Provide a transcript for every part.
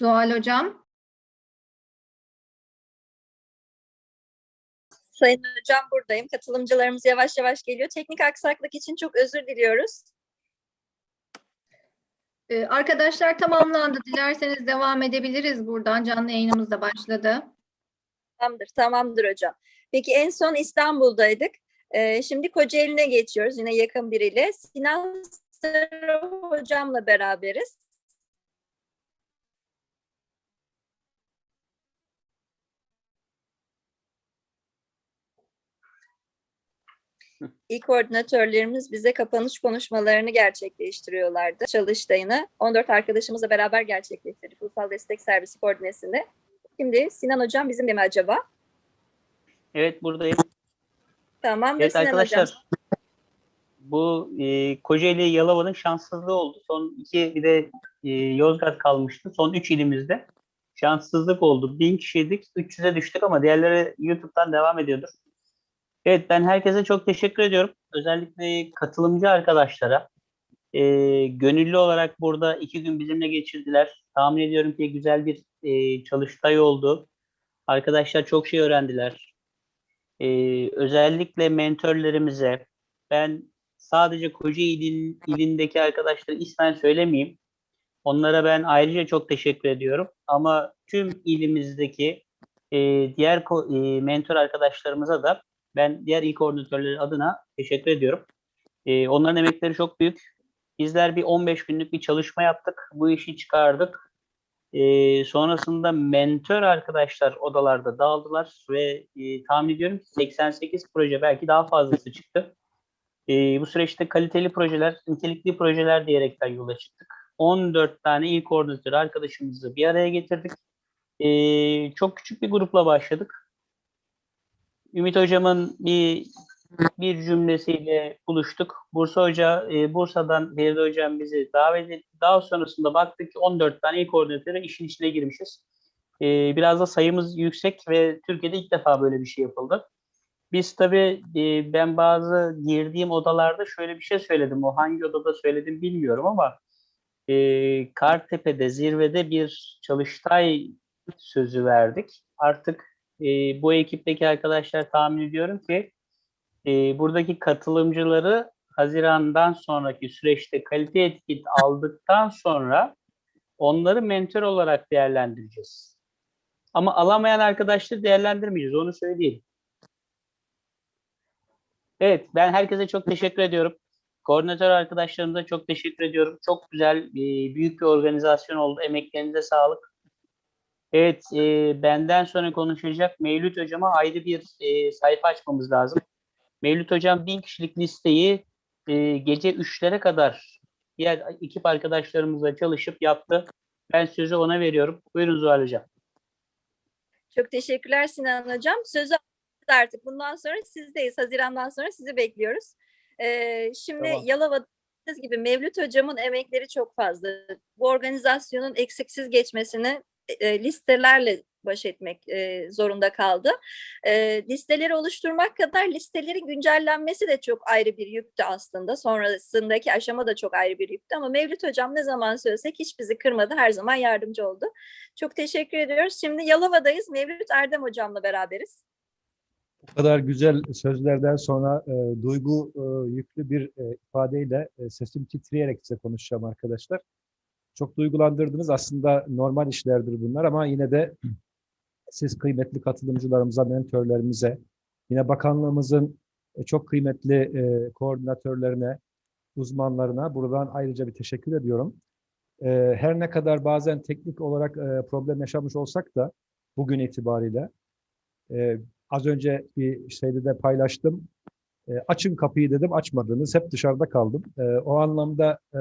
Zuhal Hocam. Sayın Hocam buradayım. Katılımcılarımız yavaş yavaş geliyor. Teknik aksaklık için çok özür diliyoruz. Ee, Arkadaşlar tamamlandı. Dilerseniz devam edebiliriz buradan. Canlı yayınımız da başladı. Tamamdır, tamamdır hocam. Peki en son İstanbul'daydık. Ee, şimdi Kocaeli'ne geçiyoruz. Yine yakın biriyle. Sinan Sarı hocamla beraberiz. İlk koordinatörlerimiz bize kapanış konuşmalarını gerçekleştiriyorlardı. Çalıştayını 14 arkadaşımızla beraber gerçekleştirdik. Ulusal Destek Servisi koordinesini. Şimdi Sinan Hocam bizimle mi acaba? Evet buradayım. Tamamdır Evet Sinan arkadaşlar. Hocam. Bu e, Kocaeli Yalova'nın şanssızlığı oldu. Son iki bir de e, Yozgat kalmıştı. Son üç ilimizde şanssızlık oldu. Bin kişiydik. 300'e düştük ama diğerleri YouTube'dan devam ediyordur. Evet ben herkese çok teşekkür ediyorum. Özellikle katılımcı arkadaşlara. E, gönüllü olarak burada iki gün bizimle geçirdiler. Tahmin ediyorum ki güzel bir e, çalıştay oldu. Arkadaşlar çok şey öğrendiler. E, özellikle mentörlerimize ben sadece Kocaeli il, ilindeki arkadaşları ismen söylemeyeyim. Onlara ben ayrıca çok teşekkür ediyorum. Ama tüm ilimizdeki e, diğer e, mentor arkadaşlarımıza da ben diğer il koordinatörleri adına teşekkür ediyorum. E, onların emekleri çok büyük. Bizler bir 15 günlük bir çalışma yaptık. Bu işi çıkardık. E, sonrasında mentor arkadaşlar odalarda dağıldılar ve e, tahmin ediyorum ki 88 proje belki daha fazlası çıktı. E, bu süreçte kaliteli projeler, nitelikli projeler diyerekten yola çıktık. 14 tane il koordinatör arkadaşımızı bir araya getirdik. E, çok küçük bir grupla başladık. Ümit Hocam'ın bir bir cümlesiyle buluştuk. Bursa Hoca, e, Bursa'dan Feride Hocam bizi davet etti. Daha sonrasında baktık ki 14 tane il koordinatörü işin içine girmişiz. E, biraz da sayımız yüksek ve Türkiye'de ilk defa böyle bir şey yapıldı. Biz tabii e, ben bazı girdiğim odalarda şöyle bir şey söyledim. O hangi odada söyledim bilmiyorum ama e, Kartepe'de zirvede bir çalıştay sözü verdik. Artık e, bu ekipteki arkadaşlar tahmin ediyorum ki e, buradaki katılımcıları Haziran'dan sonraki süreçte kalite etiket aldıktan sonra onları mentor olarak değerlendireceğiz. Ama alamayan arkadaşları değerlendirmeyeceğiz. Onu söyleyeyim. Evet, ben herkese çok teşekkür ediyorum. Koordinatör arkadaşlarımıza çok teşekkür ediyorum. Çok güzel, e, büyük bir organizasyon oldu. Emeklerinize sağlık. Evet, e, benden sonra konuşacak Mevlüt Hocam'a ayrı bir e, sayfa açmamız lazım. Mevlüt Hocam bin kişilik listeyi e, gece 3'lere kadar diğer ekip arkadaşlarımızla çalışıp yaptı. Ben sözü ona veriyorum. Buyurun Zuhal Hocam. Çok teşekkürler Sinan Hocam. Sözü artık. Bundan sonra sizdeyiz. Haziran'dan sonra sizi bekliyoruz. Ee, şimdi Tamam. Yalova'da gibi Mevlüt Hocam'ın emekleri çok fazla. Bu organizasyonun eksiksiz geçmesini e, listelerle baş etmek e, zorunda kaldı. E, listeleri oluşturmak kadar listelerin güncellenmesi de çok ayrı bir yüktü aslında. Sonrasındaki aşama da çok ayrı bir yüktü ama Mevlüt Hocam ne zaman söylesek hiç bizi kırmadı. Her zaman yardımcı oldu. Çok teşekkür ediyoruz. Şimdi Yalova'dayız. Mevlüt Erdem Hocam'la beraberiz. Bu kadar güzel sözlerden sonra e, duygu e, yüklü bir e, ifadeyle e, sesim titreyerek size konuşacağım arkadaşlar. Çok duygulandırdınız. Aslında normal işlerdir bunlar ama yine de siz kıymetli katılımcılarımıza, mentörlerimize, yine bakanlığımızın e, çok kıymetli e, koordinatörlerine, uzmanlarına buradan ayrıca bir teşekkür ediyorum. E, her ne kadar bazen teknik olarak problem yaşamış olsak da bugün itibariyle Az önce bir şeyde de paylaştım. E, açın kapıyı dedim, açmadınız. Hep dışarıda kaldım. E, o anlamda e,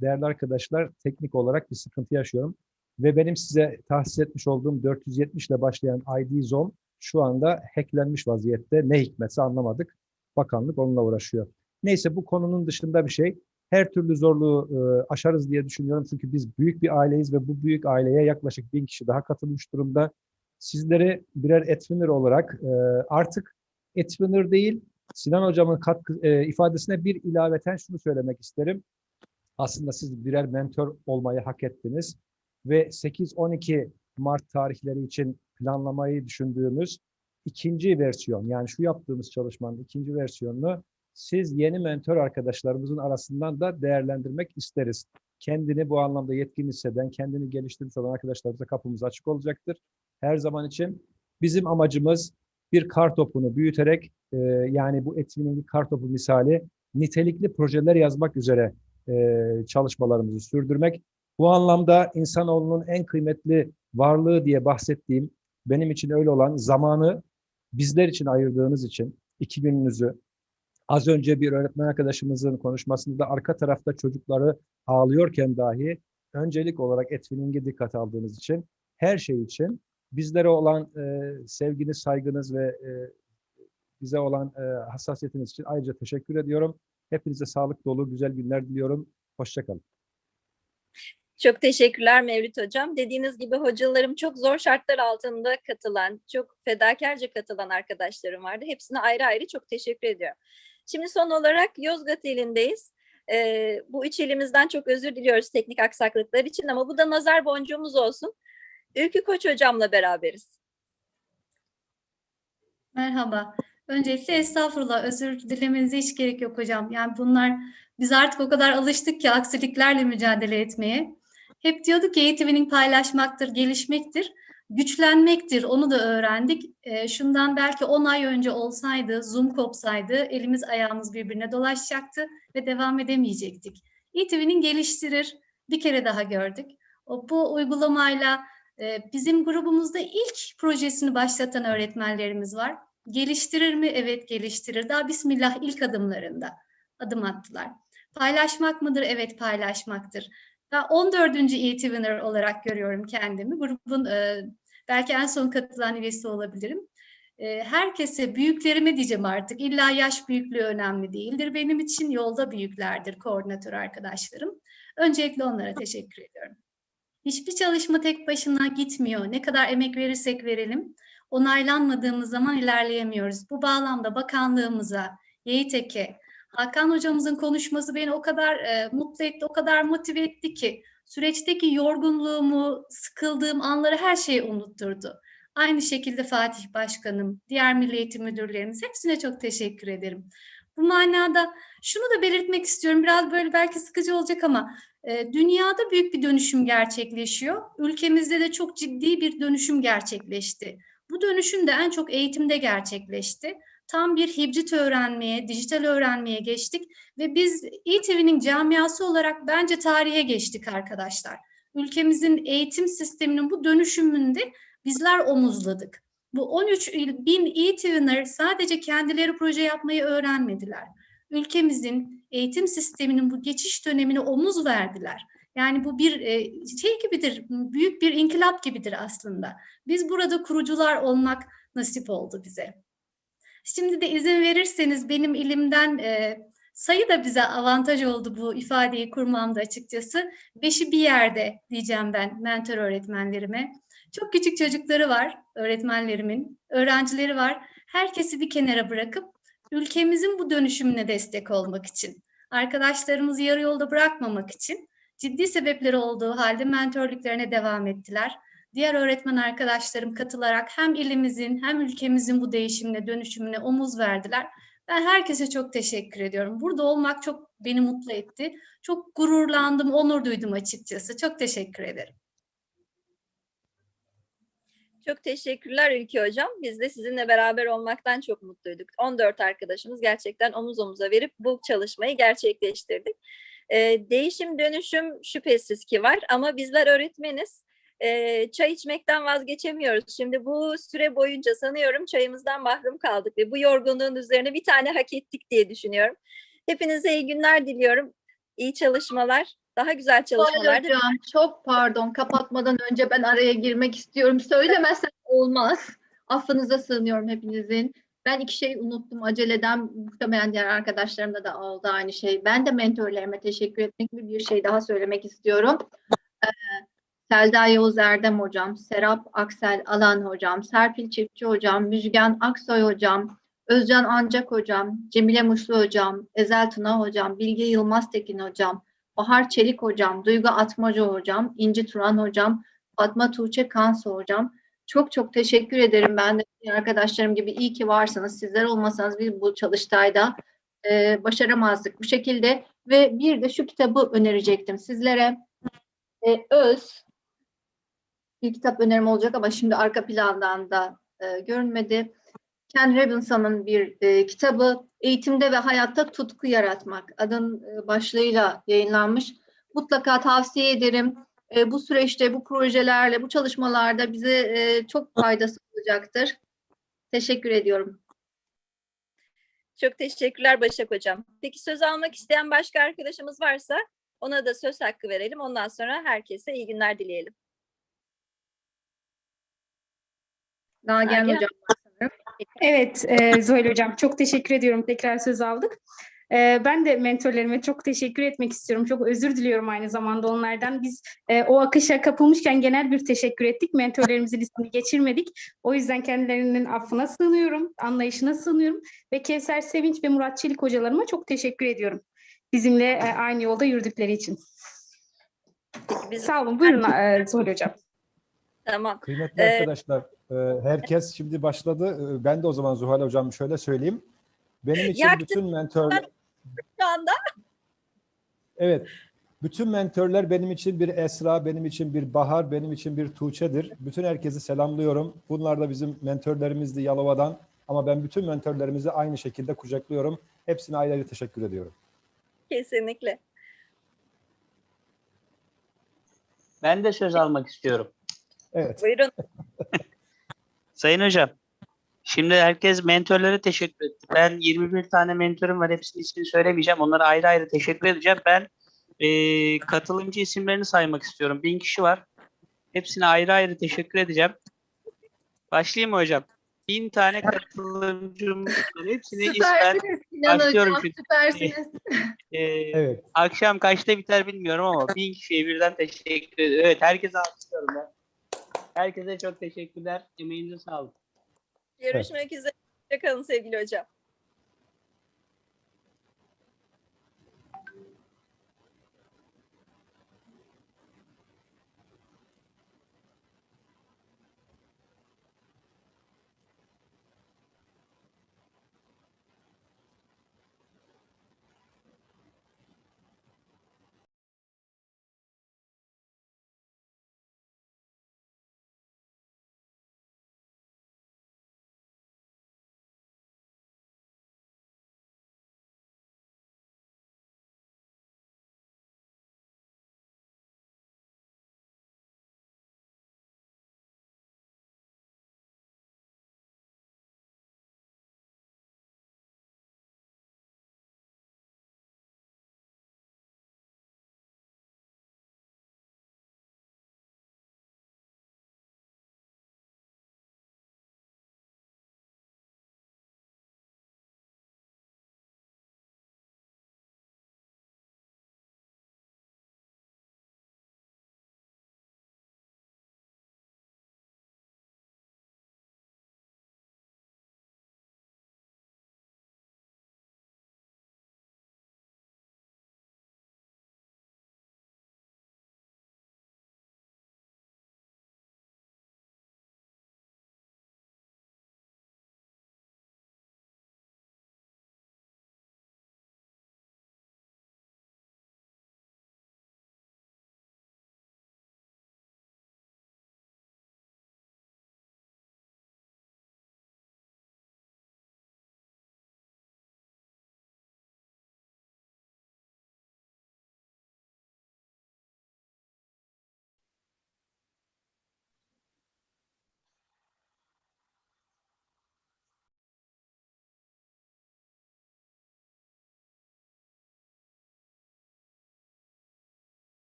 değerli arkadaşlar teknik olarak bir sıkıntı yaşıyorum. Ve benim size tahsis etmiş olduğum 470 ile başlayan ID Zone şu anda hacklenmiş vaziyette. Ne hikmetse anlamadık. Bakanlık onunla uğraşıyor. Neyse bu konunun dışında bir şey. Her türlü zorluğu e, aşarız diye düşünüyorum. Çünkü biz büyük bir aileyiz ve bu büyük aileye yaklaşık bin kişi daha katılmış durumda sizleri birer Etwinner olarak e, artık Etwinner değil Sinan Hocam'ın katkı, e, ifadesine bir ilaveten şunu söylemek isterim. Aslında siz birer mentor olmayı hak ettiniz. ve 8-12 Mart tarihleri için planlamayı düşündüğümüz ikinci versiyon yani şu yaptığımız çalışmanın ikinci versiyonunu siz yeni mentor arkadaşlarımızın arasından da değerlendirmek isteriz. Kendini bu anlamda yetkin hisseden, kendini geliştirmiş olan arkadaşlarımıza kapımız açık olacaktır. Her zaman için bizim amacımız bir kar topunu büyüterek e, yani bu etkinliğin kar topu misali nitelikli projeler yazmak üzere e, çalışmalarımızı sürdürmek. Bu anlamda insanoğlunun en kıymetli varlığı diye bahsettiğim benim için öyle olan zamanı bizler için ayırdığınız için iki gününüzü az önce bir öğretmen arkadaşımızın konuşmasında arka tarafta çocukları ağlıyorken dahi öncelik olarak etkinliğe dikkat aldığınız için her şey için bizlere olan e, sevginiz, saygınız ve e, bize olan e, hassasiyetiniz için ayrıca teşekkür ediyorum. Hepinize sağlık dolu güzel günler diliyorum. Hoşçakalın. Çok teşekkürler Mevlüt Hocam. Dediğiniz gibi hocalarım çok zor şartlar altında katılan, çok fedakarca katılan arkadaşlarım vardı. Hepsine ayrı ayrı çok teşekkür ediyorum. Şimdi son olarak Yozgat ilindeyiz. Ee, bu üç ilimizden çok özür diliyoruz teknik aksaklıklar için ama bu da nazar boncuğumuz olsun. Ülkü Koç Hocam'la beraberiz. Merhaba. Öncelikle estağfurullah özür dilemenize hiç gerek yok hocam. Yani bunlar biz artık o kadar alıştık ki aksiliklerle mücadele etmeye. Hep diyorduk ki eğitiminin paylaşmaktır, gelişmektir, güçlenmektir. Onu da öğrendik. E, şundan belki 10 ay önce olsaydı, Zoom kopsaydı elimiz ayağımız birbirine dolaşacaktı ve devam edemeyecektik. eğitiminin geliştirir. Bir kere daha gördük. O, bu uygulamayla e, bizim grubumuzda ilk projesini başlatan öğretmenlerimiz var. Geliştirir mi? Evet geliştirir. Daha Bismillah ilk adımlarında adım attılar. Paylaşmak mıdır? Evet paylaşmaktır. Ben 14. e-Twinner olarak görüyorum kendimi. Grubun e, belki en son katılan üyesi olabilirim. E, herkese, büyüklerime diyeceğim artık. İlla yaş büyüklüğü önemli değildir. Benim için yolda büyüklerdir koordinatör arkadaşlarım. Öncelikle onlara teşekkür ediyorum. Hiçbir çalışma tek başına gitmiyor. Ne kadar emek verirsek verelim onaylanmadığımız zaman ilerleyemiyoruz. Bu bağlamda bakanlığımıza, YİTEK'e, Hakan hocamızın konuşması beni o kadar e, mutlu etti, o kadar motive etti ki süreçteki yorgunluğumu, sıkıldığım anları her şeyi unutturdu. Aynı şekilde Fatih Başkanım, diğer Milli Eğitim Müdürlerimiz hepsine çok teşekkür ederim. Bu manada şunu da belirtmek istiyorum. Biraz böyle belki sıkıcı olacak ama e, dünyada büyük bir dönüşüm gerçekleşiyor. Ülkemizde de çok ciddi bir dönüşüm gerçekleşti. Bu dönüşüm de en çok eğitimde gerçekleşti. Tam bir hibrit öğrenmeye, dijital öğrenmeye geçtik ve biz eTV'nin camiası olarak bence tarihe geçtik arkadaşlar. Ülkemizin eğitim sisteminin bu dönüşümünde bizler omuzladık. Bu 13 bin e-twinner sadece kendileri proje yapmayı öğrenmediler. Ülkemizin eğitim sisteminin bu geçiş dönemine omuz verdiler. Yani bu bir şey gibidir, büyük bir inkılap gibidir aslında. Biz burada kurucular olmak nasip oldu bize. Şimdi de izin verirseniz benim ilimden e, sayı da bize avantaj oldu bu ifadeyi kurmamda açıkçası. Beşi bir yerde diyeceğim ben mentor öğretmenlerime. Çok küçük çocukları var öğretmenlerimin, öğrencileri var. Herkesi bir kenara bırakıp ülkemizin bu dönüşümüne destek olmak için, arkadaşlarımızı yarı yolda bırakmamak için ciddi sebepleri olduğu halde mentörlüklerine devam ettiler. Diğer öğretmen arkadaşlarım katılarak hem ilimizin hem ülkemizin bu değişimine, dönüşümüne omuz verdiler. Ben herkese çok teşekkür ediyorum. Burada olmak çok beni mutlu etti. Çok gururlandım, onur duydum açıkçası. Çok teşekkür ederim. Çok teşekkürler Ülke Hocam. Biz de sizinle beraber olmaktan çok mutluyduk. 14 arkadaşımız gerçekten omuz omuza verip bu çalışmayı gerçekleştirdik. Ee, değişim dönüşüm şüphesiz ki var ama bizler öğretmeniz. Ee, çay içmekten vazgeçemiyoruz. Şimdi bu süre boyunca sanıyorum çayımızdan mahrum kaldık ve bu yorgunluğun üzerine bir tane hak ettik diye düşünüyorum. Hepinize iyi günler diliyorum. İyi çalışmalar, daha güzel çalışmalar. Hocam çok pardon kapatmadan önce ben araya girmek istiyorum. Söylemezsem olmaz. Affınıza sığınıyorum hepinizin. Ben iki şey unuttum aceleden. Muhtemelen diğer arkadaşlarımda da oldu aynı şey. Ben de mentorlarıma teşekkür etmek gibi bir şey daha söylemek istiyorum. Ee, Selda Yavuz Erdem hocam, Serap Aksel Alan hocam, Serpil Çiftçi hocam, Müjgan Aksoy hocam, Özcan Ancak hocam, Cemile Muşlu hocam, Ezel Tuna hocam, Bilge Yılmaz Tekin hocam, Bahar Çelik hocam, Duygu Atmaca hocam, İnci Turan hocam, Fatma Tuğçe Kansı hocam. Çok çok teşekkür ederim. Ben de arkadaşlarım gibi iyi ki varsınız. Sizler olmasanız biz bu çalıştayda e, başaramazdık bu şekilde. Ve bir de şu kitabı önerecektim sizlere. E, Öz, bir kitap önerim olacak ama şimdi arka plandan da e, görünmedi. Ken Robinson'ın bir e, kitabı Eğitimde ve Hayatta Tutku Yaratmak adın e, başlığıyla yayınlanmış. Mutlaka tavsiye ederim. E, bu süreçte, bu projelerle, bu çalışmalarda bize e, çok faydası olacaktır. Teşekkür ediyorum. Çok teşekkürler Başak Hocam. Peki söz almak isteyen başka arkadaşımız varsa ona da söz hakkı verelim. Ondan sonra herkese iyi günler dileyelim. Nagihan. Hocam. Evet, e, Zuhal Hocam çok teşekkür ediyorum. Tekrar söz aldık. E, ben de mentorlarıma çok teşekkür etmek istiyorum. Çok özür diliyorum aynı zamanda onlardan. Biz e, o akışa kapılmışken genel bir teşekkür ettik. Mentorlarımızın ismini geçirmedik. O yüzden kendilerinin affına sığınıyorum, anlayışına sığınıyorum. Ve Kevser Sevinç ve Murat Çelik hocalarıma çok teşekkür ediyorum. Bizimle e, aynı yolda yürüdükleri için. Peki biz Sağ olun. Buyurun e, Zuhal Hocam. tamam. Kıymetli Ee, arkadaşlar, e, herkes şimdi başladı. E, Ben de o zaman Zuhal Hocam şöyle söyleyeyim. Benim için Yaktın. bütün mentor, Şu anda evet, bütün mentörler benim için bir Esra, benim için bir Bahar, benim için bir Tuğçe'dir. Bütün herkesi selamlıyorum. Bunlar da bizim mentörlerimizdi Yalova'dan. Ama ben bütün mentörlerimizi aynı şekilde kucaklıyorum. Hepsine ayrı ayrı teşekkür ediyorum. kesinlikle. Ben de söz almak istiyorum. Evet. Buyurun. Sayın hocam, şimdi herkes mentörlere teşekkür etti. Ben 21 tane mentörüm var. Hepsinin ismini söylemeyeceğim. Onlara ayrı ayrı teşekkür edeceğim. Ben eee, katılımcı isimlerini saymak istiyorum. Bin kişi var. Hepsine ayrı ayrı teşekkür edeceğim. Başlayayım mı hocam? Bin tane katılımcım var. Hepsini ismen başlıyorum Hocam, çünkü. süpersiniz. eee, Evet. akşam kaçta biter bilmiyorum ama bin kişiye birden teşekkür ediyorum. Evet, herkese alkışlıyorum ben. Herkese çok teşekkürler. Emeğinize sağlık. Görüşmek üzere. Hoşçakalın sevgili hocam.